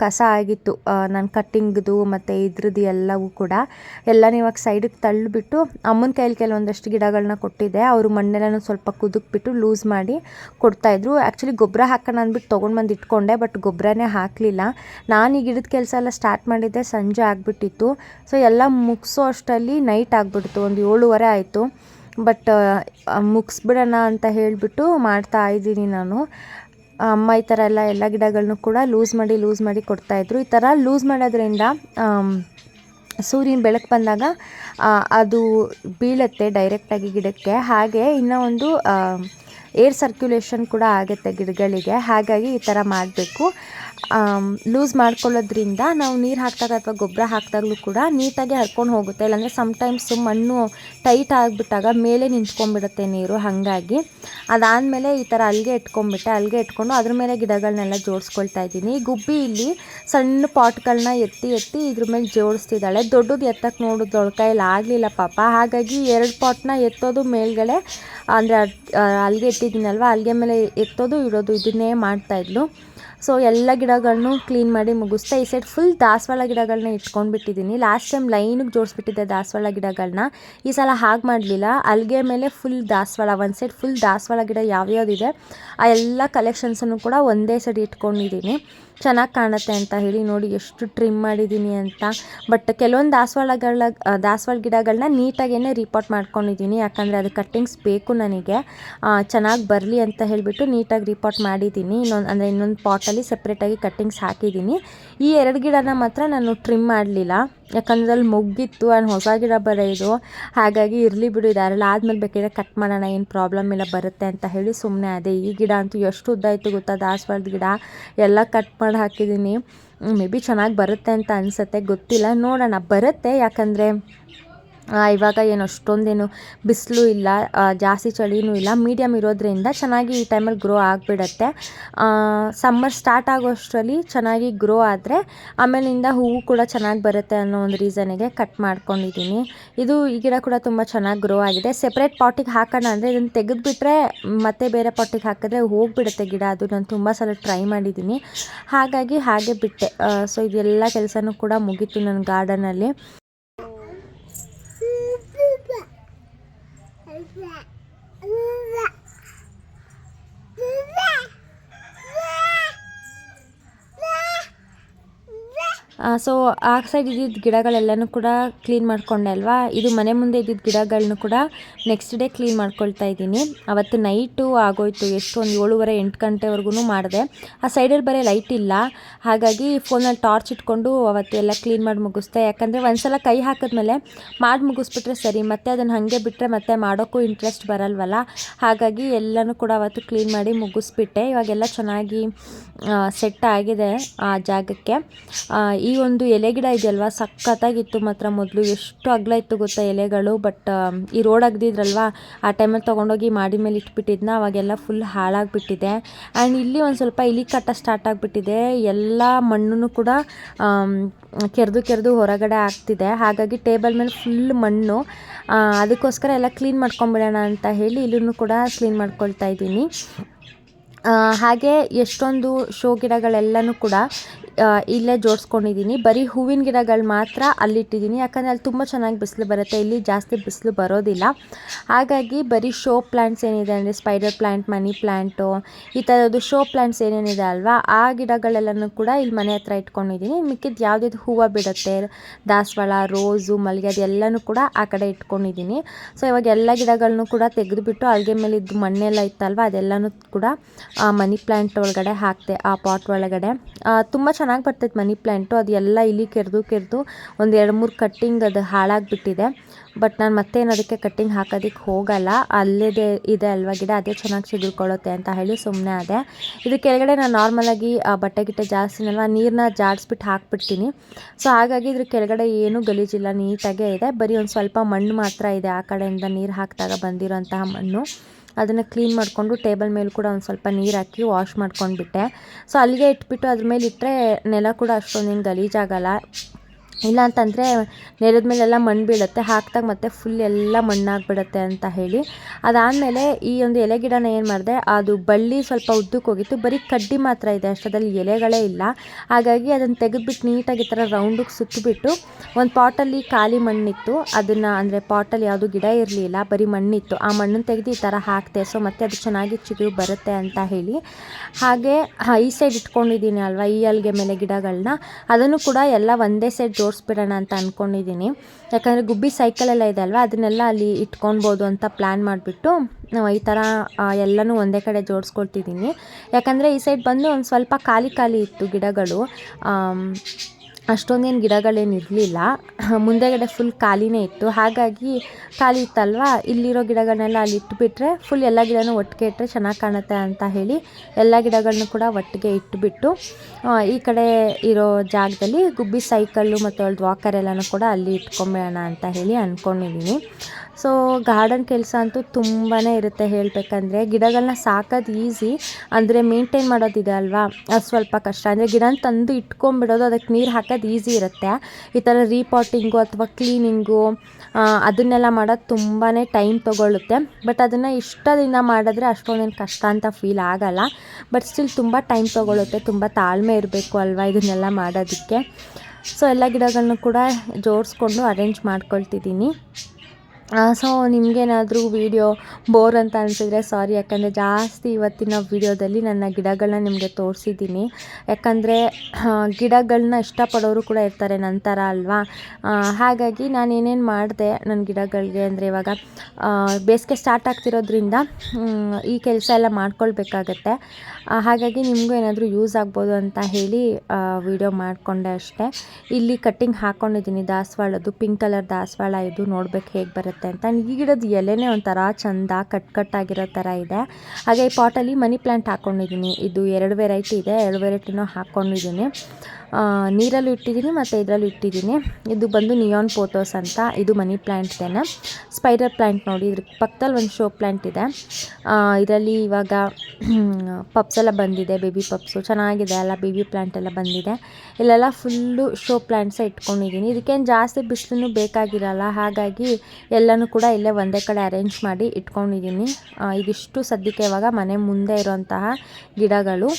ಕಸ ಆಗಿತ್ತು. ನಾನು ಕಟ್ಟಿಂಗ್ದು ಮತ್ತು ಇದ್ರದ್ದು ಎಲ್ಲವೂ ಕೂಡ. ಎಲ್ಲ ಇವಾಗ ಸೈಡಿಗೆ ತಳ್ಳಿಬಿಟ್ಟು ಅಮ್ಮನ ಕೈಯಲ್ಲಿ ಕೆಲವೊಂದಷ್ಟು ಗಿಡಗಳನ್ನ ಕೊಟ್ಟಿದ್ದೆ. ಅವರು ಮಣ್ಣೆಲ್ಲನೂ ಸ್ವಲ್ಪ ಕುದುಕ್ಬಿಟ್ಟು ಲೂಸ್ ಮಾಡಿ ಕೊಡ್ತಾಯಿದ್ರು ಆ್ಯಕ್ಚುಲಿ ಗೊಬ್ಬರ ಹಾಕೋಣ ಅಂದ್ಬಿಟ್ಟು ತೊಗೊಂಡು ಬಂದು ಇಟ್ಕೊಂಡೆ ಬಟ್ ಗೊಬ್ಬರನೇ ಹಾಕಲಿಲ್ಲ. ನಾನು ಈ ಗಿಡದ ಕೆಲಸ ಎಲ್ಲ ಸ್ಟಾರ್ಟ್ ಮಾಡಿದ್ದೆ ಸಂಜೆ ಆಗಿಬಿಟ್ಟಿತ್ತು. ಸೊ ಎಲ್ಲ ಮುಗಿಸೋ ಅಷ್ಟರಲ್ಲಿ ನೈಟ್ ಆಗಿಬಿಡ್ತು, ಒಂದು ಏಳುವರೆ ಆಯಿತು. ಬಟ್ ಮುಗಿಸ್ಬಿಡೋಣ ಅಂತ ಹೇಳಿಬಿಟ್ಟು ಮಾಡ್ತಾ ಇದ್ದೀನಿ ನಾನು. ಅಮ್ಮ ಈ ಥರ ಎಲ್ಲ ಎಲ್ಲ ಗಿಡಗಳನ್ನೂ ಕೂಡ ಲೂಸ್ ಮಾಡಿ ಲೂಸ್ ಮಾಡಿ ಕೊಡ್ತಾಯಿದ್ರು ಈ ಥರ ಲೂಸ್ ಮಾಡೋದ್ರಿಂದ ಸೂರ್ಯನ ಬೆಳಕು ಬಂದಾಗ ಅದು ಬೀಳುತ್ತೆ ಡೈರೆಕ್ಟಾಗಿ ಗಿಡಕ್ಕೆ. ಹಾಗೆ ಇನ್ನೂ ಒಂದು ಏರ್ ಸರ್ಕ್ಯುಲೇಷನ್ ಕೂಡ ಆಗುತ್ತೆ ಗಿಡಗಳಿಗೆ. ಹಾಗಾಗಿ ಈ ಥರ ಮಾಡಬೇಕು. ಲೂಸ್ ಮಾಡ್ಕೊಳ್ಳೋದ್ರಿಂದ ನಾವು ನೀರು ಹಾಕಿದಾಗ ಅಥವಾ ಗೊಬ್ಬರ ಹಾಕಿದಾಗಲೂ ಕೂಡ ನೀಟಾಗಿ ಹರ್ಕೊಂಡು ಹೋಗುತ್ತೆ. ಇಲ್ಲಾಂದರೆ ಸಮ್ಟೈಮ್ಸ್ ಮಣ್ಣು ಟೈಟ್ ಆಗಿಬಿಟ್ಟಾಗ ಮೇಲೆ ನಿಂತ್ಕೊಂಡ್ಬಿಡುತ್ತೆ ನೀರು ಹಾಗಾಗಿ. ಅದಾದಮೇಲೆ ಈ ಥರ ಅಲ್ಲಿಗೆ ಇಟ್ಕೊಂಡ್ಬಿಟ್ಟೆ. ಅಲ್ಲಿಗೆ ಇಟ್ಕೊಂಡು ಅದ್ರ ಮೇಲೆ ಗಿಡಗಳನ್ನೆಲ್ಲ ಜೋಡಿಸ್ಕೊಳ್ತಾ ಇದ್ದೀನಿ. ಗುಬ್ಬಿ ಇಲ್ಲಿ ಸಣ್ಣ ಪಾಟ್ಗಳನ್ನ ಎತ್ತಿ ಎತ್ತಿ ಇದ್ರ ಮೇಲೆ ಜೋಡಿಸ್ತಿದ್ದಾಳೆ. ದೊಡ್ಡದು ಎತ್ತಕ್ಕೆ ನೋಡೋದು ಕೈಯಲ್ಲಿ ಆಗಲಿಲ್ಲ ಪಾಪ. ಹಾಗಾಗಿ ಎರಡು ಪಾಟ್ನ ಎತ್ತೋದು ಮೇಲ್ಗಡೆ, ಅಂದರೆ ಅಲ್ಲಿಗೆ ಎತ್ತಿದ್ದೀನಲ್ವ? ಅಲ್ಲಿಗೆ ಮೇಲೆ ಎತ್ತೋದು, ಇಡೋದು, ಇದನ್ನೇ ಮಾಡ್ತಾಯಿದ್ಲು ಸೊ ಎಲ್ಲ ಗಿಡಗಳನ್ನು ಕ್ಲೀನ್ ಮಾಡಿ ಮುಗಿಸ್ತಾ ಈ ಸೈಡ್ ಫುಲ್ ದಾಸವಾಳ ಗಿಡಗಳನ್ನ ಇಟ್ಕೊಂಡ್ಬಿಟ್ಟಿದ್ದೀನಿ ಲಾಸ್ಟ್ ಟೈಮ್ ಲೈನಿಗೆ ಜೋಡಿಸ್ಬಿಟ್ಟಿದ್ದೆ ದಾಸವಾಳ ಗಿಡಗಳನ್ನ ಈ ಸಲ ಹಾಗೆ ಮಾಡಲಿಲ್ಲ. ಅಲ್ಲಿಗೆ ಮೇಲೆ ಫುಲ್ ದಾಸವಾಳ, ಒಂದು ಸೈಡ್ ಫುಲ್ ದಾಸವಾಳ ಗಿಡ ಯಾವ್ಯಾವ್ದಿದೆ, ಆ ಎಲ್ಲ ಕಲೆಕ್ಷನ್ಸನ್ನು ಕೂಡ ಒಂದೇ ಸೈಡ್ ಇಟ್ಕೊಂಡಿದ್ದೀನಿ. ಚೆನ್ನಾಗಿ ಕಾಣುತ್ತೆ ಅಂತ ಹೇಳಿ ನೋಡಿ ಎಷ್ಟು ಟ್ರಿಮ್ ಮಾಡಿದ್ದೀನಿ ಅಂತ. ಬಟ್ ಕೆಲವೊಂದು ದಾಸವಾಳಗಳ ದಾಸವಾಳ ಗಿಡಗಳನ್ನ ನೀಟಾಗೇ ರಿಪೋರ್ಟ್ ಮಾಡ್ಕೊಂಡಿದ್ದೀನಿ. ಯಾಕಂದರೆ ಅದು ಕಟ್ಟಿಂಗ್ಸ್ ಬೇಕು ನನಗೆ. ಚೆನ್ನಾಗಿ ಬರಲಿ ಅಂತ ಹೇಳಿಬಿಟ್ಟು ನೀಟಾಗಿ ರಿಪೋರ್ಟ್ ಮಾಡಿದ್ದೀನಿ. ಇನ್ನೊಂದು, ಅಂದರೆ ಇನ್ನೊಂದು ಪಾಟಲ್ಲಿ ಸಪ್ರೇಟಾಗಿ ಕಟ್ಟಿಂಗ್ಸ್ ಹಾಕಿದ್ದೀನಿ. ಈ ಎರಡು ಗಿಡನ ಮಾತ್ರ ನಾನು ಟ್ರಿಮ್ ಮಾಡಲಿಲ್ಲ. ಯಾಕಂದ್ರೆ ಅಲ್ಲಿ ಮುಗ್ಗಿತ್ತು ಆ್ಯಂಡ್ ಹೊಸ ಗಿಡ ಬರ ಇದು ಹಾಗಾಗಿ ಇರಲಿ ಬಿಡು ಇದಾರಲ್ಲ ಆದಮೇಲೆ ಬೇಕಿದ್ರೆ ಕಟ್ ಮಾಡೋಣ, ಏನು ಪ್ರಾಬ್ಲಮ್ ಇಲ್ಲ, ಬರುತ್ತೆ ಅಂತ ಹೇಳಿ ಸುಮ್ಮನೆ ಅದೇ ಈ ಗಿಡ ಅಂತೂ ಎಷ್ಟು ಉದ್ದ ಆಯಿತು ಗೊತ್ತಾ? ದಾಸವಾಳದ ಗಿಡ. ಎಲ್ಲ ಕಟ್ ಮಾಡಿ ಹಾಕಿದ್ದೀನಿ ಮೇ ಬಿ ಚೆನ್ನಾಗಿ ಬರುತ್ತೆ ಅಂತ ಅನಿಸುತ್ತೆ, ಗೊತ್ತಿಲ್ಲ. ನೋಡೋಣ, ಬರುತ್ತೆ. ಯಾಕಂದರೆ ಇವಾಗ ಏನು ಅಷ್ಟೊಂದೇನು ಬಿಸಿಲು ಇಲ್ಲ ಜಾಸ್ತಿ ಚಳಿನೂ ಇಲ್ಲ. ಮೀಡಿಯಮ್ ಇರೋದ್ರಿಂದ ಚೆನ್ನಾಗಿ ಈ ಟೈಮಲ್ಲಿ ಗ್ರೋ ಆಗಿಬಿಡತ್ತೆ. ಸಮ್ಮರ್ ಸ್ಟಾರ್ಟ್ ಆಗೋಷ್ಟರಲ್ಲಿ ಚೆನ್ನಾಗಿ ಗ್ರೋ ಆದರೆ ಆಮೇಲಿಂದ ಹೂವು ಕೂಡ ಚೆನ್ನಾಗಿ ಬರುತ್ತೆ ಅನ್ನೋ ಒಂದು ರೀಸನಿಗೆ ಕಟ್ ಮಾಡ್ಕೊಂಡಿದ್ದೀನಿ. ಇದು ಈ ಗಿಡ ಕೂಡ ತುಂಬ ಚೆನ್ನಾಗಿ ಗ್ರೋ ಆಗಿದೆ. ಸೆಪ್ರೇಟ್ ಪಾಟಿಗೆ ಹಾಕೋಣ ಅಂದರೆ ಇದನ್ನು ತೆಗೆದುಬಿಟ್ರೆ ಮತ್ತೆ ಬೇರೆ ಪಾಟಿಗೆ ಹಾಕಿದ್ರೆ ಹೋಗಿಬಿಡುತ್ತೆ ಗಿಡ. ಅದು ನಾನು ತುಂಬ ಸಲ ಟ್ರೈ ಮಾಡಿದ್ದೀನಿ. ಹಾಗಾಗಿ ಹಾಗೆ ಬಿಟ್ಟೆ. ಸೊ ಇದೆಲ್ಲ ಕೆಲಸನೂ ಕೂಡ ಮುಗೀತು ನನ್ನ ಗಾರ್ಡನಲ್ಲಿ ಸೊ ಆ ಸೈಡ್ ಇದ್ದಿದ್ದ ಗಿಡಗಳೆಲ್ಲನೂ ಕೂಡ ಕ್ಲೀನ್ ಮಾಡಿಕೊಂಡೆ ಅಲ್ವಾ? ಇದು ಮನೆ ಮುಂದೆ ಇದ್ದಿದ್ದ ಗಿಡಗಳನ್ನೂ ಕೂಡ ನೆಕ್ಸ್ಟ್ ಡೇ ಕ್ಲೀನ್ ಮಾಡ್ಕೊಳ್ತಾ ಇದ್ದೀನಿ. ಅವತ್ತು ನೈಟು ಆಗೋಯ್ತು, ಎಷ್ಟು ಒಂದು ಏಳುವರೆ, ಎಂಟು ಗಂಟೆವರೆಗೂ ಮಾಡಿದೆ. ಆ ಸೈಡಲ್ಲಿ ಬರೀ ಲೈಟ್ ಇಲ್ಲ. ಹಾಗಾಗಿ ಫೋನಲ್ಲಿ ಟಾರ್ಚ್ ಇಟ್ಕೊಂಡು ಅವತ್ತು ಎಲ್ಲ ಕ್ಲೀನ್ ಮಾಡಿ ಮುಗಿಸ್ದೆ. ಯಾಕಂದರೆ ಒಂದ್ಸಲ ಕೈ ಹಾಕಿದ್ಮೇಲೆ ಮಾಡಿ ಮುಗಿಸ್ಬಿಟ್ರೆ ಸರಿ, ಮತ್ತೆ ಅದನ್ನು ಹಾಗೆ ಬಿಟ್ಟರೆ ಮತ್ತೆ ಮಾಡೋಕ್ಕೂ ಇಂಟ್ರೆಸ್ಟ್ ಬರಲ್ವಲ್ಲ? ಹಾಗಾಗಿ ಎಲ್ಲನೂ ಕೂಡ ಅವತ್ತು ಕ್ಲೀನ್ ಮಾಡಿ ಮುಗಿಸ್ಬಿಟ್ಟೆ. ಇವಾಗೆಲ್ಲ ಚೆನ್ನಾಗಿ ಸೆಟ್ ಆಗಿದೆ ಆ ಜಾಗಕ್ಕೆ. ಈ ಒಂದು ಎಲೆ ಗಿಡ ಇದೆಯಲ್ವಾ? ಸಖತ್ತಾಗಿತ್ತು ಮಾತ್ರ ಮೊದಲು. ಎಷ್ಟು ಅಗಲ ಇತ್ತು ಗೊತ್ತಾ ಎಲೆಗಳು? ಬಟ್ ಈ ರೋಡ್ ಅಗ್ದಿದ್ರಲ್ವಾ ಆ ಟೈಮಲ್ಲಿ ತೊಗೊಂಡೋಗಿ ಮಾಡಿ ಮೇಲೆ ಇಟ್ಬಿಟ್ಟಿದ್ನ. ಅವಾಗೆಲ್ಲ ಫುಲ್ ಹಾಳಾಗಿಬಿಟ್ಟಿದೆ. ಆ್ಯಂಡ್ ಇಲ್ಲಿ ಒಂದು ಸ್ವಲ್ಪ ಇಲಿ ಕಟ್ಟ ಸ್ಟಾರ್ಟ್ ಆಗಿಬಿಟ್ಟಿದೆ. ಎಲ್ಲ ಮಣ್ಣು ಕೂಡ ಕೆರೆದು ಕೆರೆದು ಹೊರಗಡೆ ಆಗ್ತಿದೆ. ಹಾಗಾಗಿ ಟೇಬಲ್ ಮೇಲೆ ಫುಲ್ ಮಣ್ಣು. ಅದಕ್ಕೋಸ್ಕರ ಎಲ್ಲ ಕ್ಲೀನ್ ಮಾಡ್ಕೊಂಬಿಡೋಣ ಅಂತ ಹೇಳಿ ಇಲ್ಲೂ ಕೂಡ ಕ್ಲೀನ್ ಮಾಡ್ಕೊಳ್ತಾ ಇದ್ದೀನಿ. ಹಾಗೆ ಎಷ್ಟೊಂದು ಶೋ ಗಿಡಗಳೆಲ್ಲನೂ ಕೂಡ ಇಲ್ಲೇ ಜೋಡಿಸ್ಕೊಂಡಿದ್ದೀನಿ ಬರೀ ಹೂವಿನ ಗಿಡಗಳು ಮಾತ್ರ ಅಲ್ಲಿಟ್ಟಿದ್ದೀನಿ ಯಾಕಂದರೆ ಅಲ್ಲಿ ತುಂಬ ಚೆನ್ನಾಗಿ ಬಿಸಿಲು ಬರುತ್ತೆ. ಇಲ್ಲಿ ಜಾಸ್ತಿ ಬಿಸಿಲು ಬರೋದಿಲ್ಲ. ಹಾಗಾಗಿ ಬರೀ ಶೋ ಪ್ಲ್ಯಾಂಟ್ಸ್ ಏನಿದೆ ಅಂದರೆ ಸ್ಪೈಡರ್ ಪ್ಲ್ಯಾಂಟ್ ಮನಿ ಪ್ಲ್ಯಾಂಟು ಈ ಥರದ್ದು ಶೋ ಪ್ಲ್ಯಾಂಟ್ಸ್ ಏನೇನಿದೆ ಅಲ್ವಾ, ಆ ಗಿಡಗಳೆಲ್ಲನೂ ಕೂಡ ಇಲ್ಲಿ ಮನೆ ಹತ್ರ ಇಟ್ಕೊಂಡಿದ್ದೀನಿ ಮಿಕ್ಕಿದ್ದು ಯಾವುದ್ಯಾವ್ದು ಹೂವು ಬಿಡುತ್ತೆ, ದಾಸವಾಳ, ರೋಸು, ಮಲ್ಲಿಗೆ, ಅದೆಲ್ಲನೂ ಕೂಡ ಆ ಕಡೆ ಇಟ್ಕೊಂಡಿದ್ದೀನಿ ಸೊ, ಇವಾಗ ಎಲ್ಲ ಗಿಡಗಳನ್ನೂ ಕೂಡ ತೆಗೆದುಬಿಟ್ಟು ಅಲ್ಲಿಗೆ ಮೇಲೆ ಇದ್ದು ಮಣ್ಣೆಲ್ಲ ಇತ್ತಲ್ವ, ಅದೆಲ್ಲನೂ ಕೂಡ ಮನಿ ಪ್ಲ್ಯಾಂಟ್ ಒಳಗಡೆ ಹಾಕಿದೆ, ಆ ಪಾಟ್ ಒಳಗಡೆ. ತುಂಬ ಚೆನ್ನಾಗಿ ಬರ್ತೈತೆ ಮನಿ ಪ್ಲ್ಯಾಂಟು ಅದು ಎಲ್ಲ ಇಲ್ಲಿ ಕೆರೆದು ಕೆರೆದು ಒಂದು ಎರಡು ಮೂರು ಕಟ್ಟಿಂಗ್ ಅದು ಹಾಳಾಗಿಬಿಟ್ಟಿದೆ. ಬಟ್ ನಾನು ಮತ್ತೇನು ಅದಕ್ಕೆ ಕಟ್ಟಿಂಗ್ ಹಾಕೋದಕ್ಕೆ ಹೋಗಲ್ಲ. ಅಲ್ಲಿದೆ ಇದೆ ಅಲ್ವಾ ಗಿಡ, ಅದೇ ಚೆನ್ನಾಗಿ ಸಿಗುಳ್ಕೊಳ್ಳುತ್ತೆ ಅಂತ ಹೇಳಿ ಸುಮ್ಮನೆ ಅದೇ ಇದು ಕೆಳಗಡೆ ನಾನು ನಾರ್ಮಲಾಗಿ ಬಟ್ಟೆ ಗಿಟ್ಟೆ ಜಾಸ್ತಿನಲ್ವ ನೀರನ್ನ ಜಾಡಿಸ್ಬಿಟ್ಟು ಹಾಕ್ಬಿಡ್ತೀನಿ. ಸೊ ಹಾಗಾಗಿ ಇದ್ರ ಕೆಳಗಡೆ ಏನೂ ಗಲೀಜಿಲ್ಲ, ನೀಟಾಗೇ ಇದೆ. ಬರೀ ಒಂದು ಸ್ವಲ್ಪ ಮಣ್ಣು ಮಾತ್ರ ಇದೆ ಆ ಕಡೆಯಿಂದ ನೀರು ಹಾಕಿದಾಗ ಬಂದಿರೋಂತಹ ಮಣ್ಣು. ಅದನ್ನು ಕ್ಲೀನ್ ಮಾಡಿಕೊಂಡು ಟೇಬಲ್ ಮೇಲೆ ಕೂಡ ಒಂದು ಸ್ವಲ್ಪ ನೀರು ಹಾಕಿ ವಾಶ್ ಮಾಡ್ಕೊಂಡ್ಬಿಟ್ಟೆ. ಸೊ ಅಲ್ಲಿಗೆ ಇಟ್ಬಿಟ್ಟು ಅದ್ರ ಮೇಲೆ ಇಟ್ಟರೆ ನೆಲ ಕೂಡ ಅಷ್ಟೊಂದೇನು ಗಲೀಜಾಗಲ್ಲ ಇಲ್ಲ ಅಂತಂದರೆ ನೆಲದ ಮೇಲೆಲ್ಲ ಮಣ್ಣು ಬೀಳುತ್ತೆ, ಹಾಕಿದಾಗ ಮತ್ತೆ ಫುಲ್ ಎಲ್ಲ ಮಣ್ಣಾಗ್ಬಿಡುತ್ತೆ ಅಂತ ಹೇಳಿ. ಅದಾದಮೇಲೆ ಈ ಒಂದು ಎಲೆ ಗಿಡನ ಏನು ಮಾಡಿದೆ, ಅದು ಬಳ್ಳಿ ಸ್ವಲ್ಪ ಉದ್ದಕ್ಕೆ ಹೋಗಿತ್ತು, ಬರೀ ಕಡ್ಡಿ ಮಾತ್ರ ಇದೆ ಅಷ್ಟರಲ್ಲಿ ಎಲೆಗಳೇ ಇಲ್ಲ. ಹಾಗಾಗಿ ಅದನ್ನು ತೆಗೆದುಬಿಟ್ಟು ನೀಟಾಗಿ ಈ ಥರ ರೌಂಡಿಗೆ ಸುತ್ತಿಬಿಟ್ಟು ಒಂದು ಪಾಟಲ್ಲಿ ಖಾಲಿ ಮಣ್ಣಿತ್ತು. ಅದನ್ನು ಅಂದರೆ ಪಾಟಲ್ಲಿ ಯಾವುದು ಗಿಡ ಇರಲಿಲ್ಲ, ಬರೀ ಮಣ್ಣಿತ್ತು. ಆ ಮಣ್ಣನ್ನು ತೆಗೆದು ಈ ಥರ ಹಾಕ್ತೆ ಸೊ ಮತ್ತೆ ಅದು ಚೆನ್ನಾಗಿ ಚಿಗುರು ಬರುತ್ತೆ ಅಂತ ಹೇಳಿ. ಹಾಗೆ ಈ ಸೈಡ್ ಇಟ್ಕೊಂಡಿದ್ದೀನಿ ಅಲ್ವಾ, ಈ ಅಲ್ಗೆ ಮೇಲೆ ಗಿಡಗಳನ್ನ ಅದನ್ನು ಕೂಡ ಎಲ್ಲ ಒಂದೇ ಸೈಡ್ ಜೋಡಿಸ್ಬಿಡೋಣ ಅಂತ ಅಂದ್ಕೊಂಡಿದ್ದೀನಿ ಯಾಕಂದರೆ ಗುಬ್ಬಿ ಸೈಕಲ್ ಎಲ್ಲ ಇದೆ ಅಲ್ವಾ? ಅದನ್ನೆಲ್ಲ ಅಲ್ಲಿ ಇಟ್ಕೊಳ್ಬೋದು ಅಂತ ಪ್ಲ್ಯಾನ್ ಮಾಡಿಬಿಟ್ಟು, ನಾವು ಈ ಥರ ಎಲ್ಲನೂ ಒಂದೇ ಕಡೆ ಜೋಡಿಸ್ಕೊಳ್ತಿದ್ದೀನಿ. ಯಾಕಂದರೆ ಈ ಸೈಡ್ ಬಂದು ಒಂದು ಸ್ವಲ್ಪ ಖಾಲಿ ಖಾಲಿ ಇತ್ತು ಗಿಡಗಳು. ಅಷ್ಟೊಂದೇನು ಗಿಡಗಳೇನು ಇರಲಿಲ್ಲ. ಮುಂದೆಗಡೆ ಫುಲ್ ಖಾಲಿನೇ ಇತ್ತು. ಹಾಗಾಗಿ ಖಾಲಿ ಇತ್ತಲ್ವಾ? ಇಲ್ಲಿರೋ ಗಿಡಗಳನ್ನೆಲ್ಲ ಅಲ್ಲಿ ಇಟ್ಟುಬಿಟ್ರೆ ಫುಲ್ ಎಲ್ಲ ಗಿಡನೂ ಒಟ್ಟಿಗೆ ಇಟ್ಟರೆ ಚೆನ್ನಾಗಿ ಕಾಣುತ್ತೆ ಅಂತ ಹೇಳಿ ಎಲ್ಲ ಗಿಡಗಳನ್ನೂ ಕೂಡ ಒಟ್ಟಿಗೆ ಇಟ್ಟುಬಿಟ್ಟು ಈ ಕಡೆ ಇರೋ ಜಾಗದಲ್ಲಿ ಗುಬ್ಬಿ ಸೈಕಲ್ಲು ಮತ್ತು ಅವಳದು ವಾಕರ್ ಎಲ್ಲನೂ ಕೂಡ ಅಲ್ಲಿ ಇಟ್ಕೊಂಬೇಡೋಣ ಅಂತ ಹೇಳಿ ಅಂದ್ಕೊಂಡಿದ್ದೀನಿ ಸೊ ಗಾರ್ಡನ್ ಕೆಲಸ ಅಂತೂ ತುಂಬಾ ಇರುತ್ತೆ ಹೇಳಬೇಕಂದ್ರೆ. ಗಿಡಗಳನ್ನ ಸಾಕೋದು ಈಸಿ ಅಂದರೆ ಮೇಂಟೈನ್ ಮಾಡೋದಿದೆ ಅಲ್ವಾ? ಅದು ಸ್ವಲ್ಪ ಕಷ್ಟ. ಅಂದರೆ ಗಿಡನ ತಂದು ಇಟ್ಕೊಂಡ್ಬಿಡೋದು ಅದಕ್ಕೆ ನೀರು ಹಾಕೋದು ಈಸಿ ಇರುತ್ತೆ. ಈ ಥರ ರೀಪಾಟಿಂಗು ಅಥವಾ ಕ್ಲೀನಿಂಗು ಅದನ್ನೆಲ್ಲ ಮಾಡೋದು ತುಂಬಾ ಟೈಮ್ ತೊಗೊಳುತ್ತೆ. ಬಟ್ ಅದನ್ನು ಇಷ್ಟದಿಂದ ಮಾಡಿದ್ರೆ ಅಷ್ಟೊಂದೇನು ಕಷ್ಟ ಅಂತ ಫೀಲ್ ಆಗಲ್ಲ. ಬಟ್ ಸ್ಟಿಲ್ ತುಂಬ ಟೈಮ್ ತೊಗೊಳುತ್ತೆ. ತುಂಬ ತಾಳ್ಮೆ ಇರಬೇಕು ಅಲ್ವಾ ಇದನ್ನೆಲ್ಲ ಮಾಡೋದಕ್ಕೆ. ಸೊ ಎಲ್ಲ ಗಿಡಗಳನ್ನೂ ಕೂಡ ಜೋಡಿಸ್ಕೊಂಡು ಅರೇಂಜ್ ಮಾಡ್ಕೊಳ್ತಿದ್ದೀನಿ. ಸೊ ನಿಮಗೇನಾದರೂ ವೀಡಿಯೋ ಬೋರ್ ಅಂತ ಅನಿಸಿದ್ರೆ ಸಾರಿ ಯಾಕಂದರೆ ಜಾಸ್ತಿ ಇವತ್ತಿನ ವೀಡಿಯೋದಲ್ಲಿ ನನ್ನ ಗಿಡಗಳನ್ನ ನಿಮಗೆ ತೋರಿಸಿದ್ದೀನಿ. ಯಾಕಂದರೆ ಗಿಡಗಳನ್ನ ಇಷ್ಟಪಡೋರು ಕೂಡ ಇರ್ತಾರೆ ನನ್ನ ಥರ ಅಲ್ವಾ? ಹಾಗಾಗಿ ನಾನು ಏನೇನು ಮಾಡಿದೆ ನನ್ನ ಗಿಡಗಳಿಗೆ ಅಂದರೆ ಇವಾಗ ಬೇಸಿಗೆ ಸ್ಟಾರ್ಟ್ ಆಗ್ತಿರೋದ್ರಿಂದ ಈ ಕೆಲಸ ಎಲ್ಲ ಮಾಡ್ಕೊಳ್ಬೇಕಾಗತ್ತೆ. ಹಾಗಾಗಿ ನಿಮಗೂ ಏನಾದರೂ ಯೂಸ್ ಆಗ್ಬೋದು ಅಂತ ಹೇಳಿ ವಿಡಿಯೋ ಮಾಡಿಕೊಂಡೆ ಅಷ್ಟೇ. ಇಲ್ಲಿ ಕಟ್ಟಿಂಗ್ ಹಾಕ್ಕೊಂಡಿದ್ದೀನಿ ದಾಸವಾಳದ್ದು ಪಿಂಕ್ ಕಲರ್ ದಾಸವಾಳ ಇದು ನೋಡ್ಬೇಕು ಹೇಗೆ ಬರುತ್ತೆ ಅಂತ. ಈ ಗಿಡದ ಎಲೆನೇ ಒಂಥರ ಚಂದ ಕಟ್ ಕಟ್ ಆಗಿರೋ ಥರ ಇದೆ. ಹಾಗೆ ಈ ಪಾಟಲ್ಲಿ ಮನಿ ಪ್ಲ್ಯಾಂಟ್ ಹಾಕ್ಕೊಂಡಿದ್ದೀನಿ ಇದು ಎರಡು ವೆರೈಟಿ ಇದೆ. ಎರಡು ವೆರೈಟಿನೂ ಹಾಕ್ಕೊಂಡಿದ್ದೀನಿ ನೀರಲ್ಲೂ ಇಟ್ಟಿದ್ದೀನಿ ಮತ್ತು ಇದರಲ್ಲೂ ಇಟ್ಟಿದ್ದೀನಿ. ಇದು ಬಂದು ನಿಯಾನ್ ಫೋಟೋಸ್ ಅಂತ, ಇದು ಮನಿ ಪ್ಲ್ಯಾಂಟ್ದೇನೆ ಸ್ಪೈಡರ್ ಪ್ಲ್ಯಾಂಟ್ ನೋಡಿ, ಇದ್ರ ಪಕ್ಕದಲ್ಲಿ ಒಂದು ಶೋ ಪ್ಲ್ಯಾಂಟ್ ಇದೆ. ಇದರಲ್ಲಿ ಇವಾಗ ಪಪ್ಸ್ ಎಲ್ಲ ಬಂದಿದೆ ಬೇಬಿ ಪಪ್ಸು ಚೆನ್ನಾಗಿದೆ ಅಲ್ಲ ಬೇಬಿ ಪ್ಲ್ಯಾಂಟ್ ಎಲ್ಲ ಬಂದಿದೆ. ಇಲ್ಲೆಲ್ಲ ಫುಲ್ಲು ಶೋ ಪ್ಲ್ಯಾಂಟ್ಸ ಇಟ್ಕೊಂಡಿದ್ದೀನಿ. ಇದಕ್ಕೇನು ಜಾಸ್ತಿ ಬಿಸಿಲು ಬೇಕಾಗಿರಲ್ಲ, ಹಾಗಾಗಿ ಎಲ್ಲನೂ ಕೂಡ ಇಲ್ಲೇ ಒಂದೇ ಕಡೆ ಅರೇಂಜ್ ಮಾಡಿ ಇಟ್ಕೊಂಡಿದ್ದೀನಿ. ಇದಿಷ್ಟು ಸದ್ಯಕ್ಕೆ ಇವಾಗ ಮನೆ ಮುಂದೆ ಇರುವಂತಹ ಗಿಡಗಳು.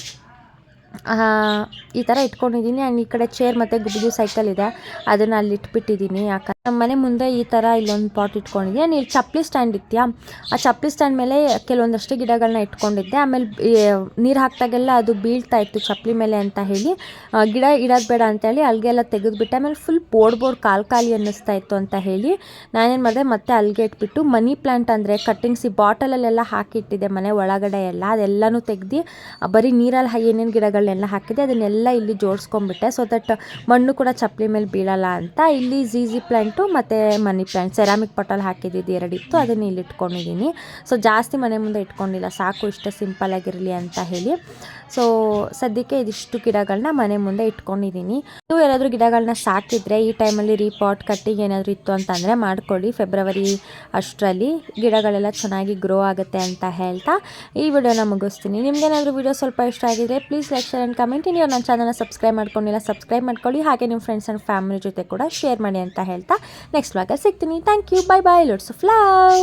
ಈ ಥರ ಇಟ್ಕೊಂಡಿದ್ದೀನಿ ಆ್ಯಂಡ್ ಈ ಕಡೆ ಚೇರ್ ಮತ್ತು ಗುಬ್ಬಿದು ಸೈಕಲ್ ಇದೆ. ಅದನ್ನು ಅಲ್ಲಿ ಇಟ್ಬಿಟ್ಟಿದ್ದೀನಿ ನಮ್ಮ ಮನೆ ಮುಂದೆ ಈ ಥರ ಇಲ್ಲೊಂದು ಪಾಟ್ ಇಟ್ಕೊಂಡಿದ್ದೀನಿ ನೀವು ಚಪ್ಪಲಿ ಸ್ಟ್ಯಾಂಡ್ ಇತ್ಯಾ ಆ ಚಪ್ಪಲಿ ಸ್ಟ್ಯಾಂಡ್ ಮೇಲೆ ಕೆಲವೊಂದಷ್ಟು ಗಿಡಗಳನ್ನ ಇಟ್ಕೊಂಡಿದ್ದೆ. ಆಮೇಲೆ ನೀರು ಹಾಕಿದಾಗೆಲ್ಲ ಅದು ಬೀಳ್ತಾ ಇತ್ತು ಚಪ್ಪಲಿ ಮೇಲೆ ಅಂತ ಹೇಳಿ. ಗಿಡ ಇಡೋದು ಬೇಡ ಅಂತೇಳಿ ಅಲ್ಲಿಗೆಲ್ಲ ತೆಗೆದುಬಿಟ್ಟೆ. ಆಮೇಲೆ ಫುಲ್ ಬೋರ್ಡ್ ಬೋರ್ಡ್ ಕಾಲು ಖಾಲಿ ಅನ್ನಿಸ್ತಾ ಇತ್ತು ಅಂತ ಹೇಳಿ ನಾನೇನು ಮಾಡಿದೆ, ಮತ್ತೆ ಅಲ್ಲಿಗೆ ಇಟ್ಬಿಟ್ಟು ಮನಿ ಪ್ಲ್ಯಾಂಟ್ ಅಂದರೆ ಕಟ್ಟಿಂಗ್ಸ್ ಈ ಬಾಟಲಲ್ಲೆಲ್ಲ ಹಾಕಿಟ್ಟಿದ್ದೆ ಮನೆ ಒಳಗಡೆ ಎಲ್ಲ. ಅದೆಲ್ಲನೂ ತೆಗ್ದು ಬರೀ ನೀರಲ್ಲಿ ಏನೇನು ಗಿಡಗಳನ್ನೆಲ್ಲ ಹಾಕಿದೆ ಅದನ್ನೆಲ್ಲ ಇಲ್ಲಿ ಜೋಡಿಸ್ಕೊಂಡ್ಬಿಟ್ಟೆ. ಸೊ ದಟ್ ಮಣ್ಣು ಕೂಡ ಚಪ್ಪಲಿ ಮೇಲೆ ಬೀಳಲ್ಲ ಅಂತ. ಇಲ್ಲಿ ಝೀಝಿ ಪ್ಲ್ಯಾಂಟು ಮತ್ತು ಮನಿ ಪ್ಲ್ಯಾಂಟ್ ಸೆರಾಮಿಕ್ ಪಾಟಲ್ಲಿ ಹಾಕಿದ್ದು ಎರಡಿತ್ತು. ಅದನ್ನು ಇಲ್ಲಿ ಇಟ್ಕೊಂಡಿದ್ದೀನಿ. ಸೊ ಜಾಸ್ತಿ ಮನೆ ಮುಂದೆ ಇಟ್ಕೊಂಡಿಲ್ಲ. ಸಾಕು ಇಷ್ಟೇ ಸಿಂಪಲ್ ಆಗಿರಲಿ ಅಂತ ಹೇಳಿ. ಸೊ ಸದ್ಯಕ್ಕೆ ಇದಿಷ್ಟು ಗಿಡಗಳನ್ನ ಮನೆ ಮುಂದೆ ಇಟ್ಕೊಂಡಿದ್ದೀನಿ. ನೀವು ಯಾರಾದರೂ ಗಿಡಗಳನ್ನ ಸಾಕಿದರೆ ಈ ಟೈಮಲ್ಲಿ ರೀಪಾಟ್ ಕಟ್ಟಿಂಗ್ ಏನಾದರೂ ಇತ್ತು ಅಂತಂದರೆ ಮಾಡ್ಕೊಳ್ಳಿ. ಫೆಬ್ರವರಿ ಅಷ್ಟರಲ್ಲಿ ಗಿಡಗಳೆಲ್ಲ ಚೆನ್ನಾಗಿ ಗ್ರೋ ಆಗುತ್ತೆ ಅಂತ ಹೇಳ್ತಾ ಈ ವಿಡಿಯೋನ ಮುಗಿಸ್ತೀನಿ. ನಿಮ್ಗೇನಾದರೂ ವಿಡಿಯೋ ಸ್ವಲ್ಪ ಇಷ್ಟ ಆಗಿದ್ರೆ please like share and comment ನೀವು ನನ್ನ ಚಾನಲ್ನ ಸಬ್ಸ್ಕ್ರೈಬ್ ಮಾಡ್ಕೊಂಡಿಲ್ಲ ಸಬ್ಸ್ಕ್ರೈಬ್ ಮಾಡ್ಕೊಳ್ಳಿ. ಹಾಗೆ ನಿಮ್ಮ ಫ್ರೆಂಡ್ಸ್ ಆ್ಯಂಡ್ ಫ್ಯಾಮಿಲಿ ಜೊತೆ ಕೂಡ ಶೇರ್ ಮಾಡಿ ಅಂತ ಹೇಳ್ತಾ ನೆಕ್ಸ್ಟ್ ವ್ಲಾಗಲ್ಲಿ ಸಿಗ್ತೀನಿ thank you bye bye lots of love